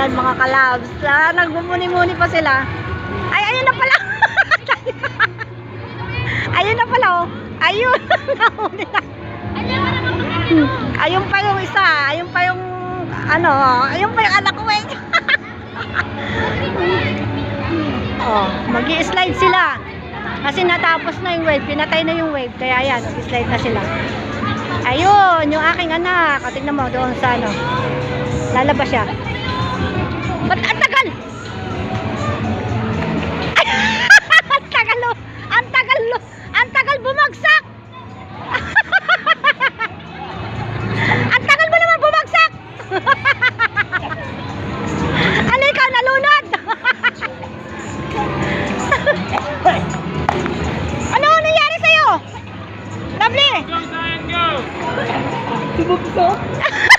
Ayan mga kalabs. Ah, nagmumuni-muni pa sila. Ay, ayun na pala. ayun na pala oh. Ayun. Nahuli na. Ayun pa yung isa. Ayun pa yung ano. Ayun pa yung anak ko eh. oh, mag slide sila. Kasi natapos na yung wave. Pinatay na yung wave. Kaya yan, mag-slide na sila. Ayun, yung aking anak. O, tignan mo doon sa ano. Lalabas siya. Ba't ang tagal? ang tagal lo. Ang tagal lo. Ang tagal bumagsak. ang tagal mo naman bumagsak. ano ikaw nalunod? ano nangyari sa'yo? Lovely. Go, Zion, go. Bumagsak.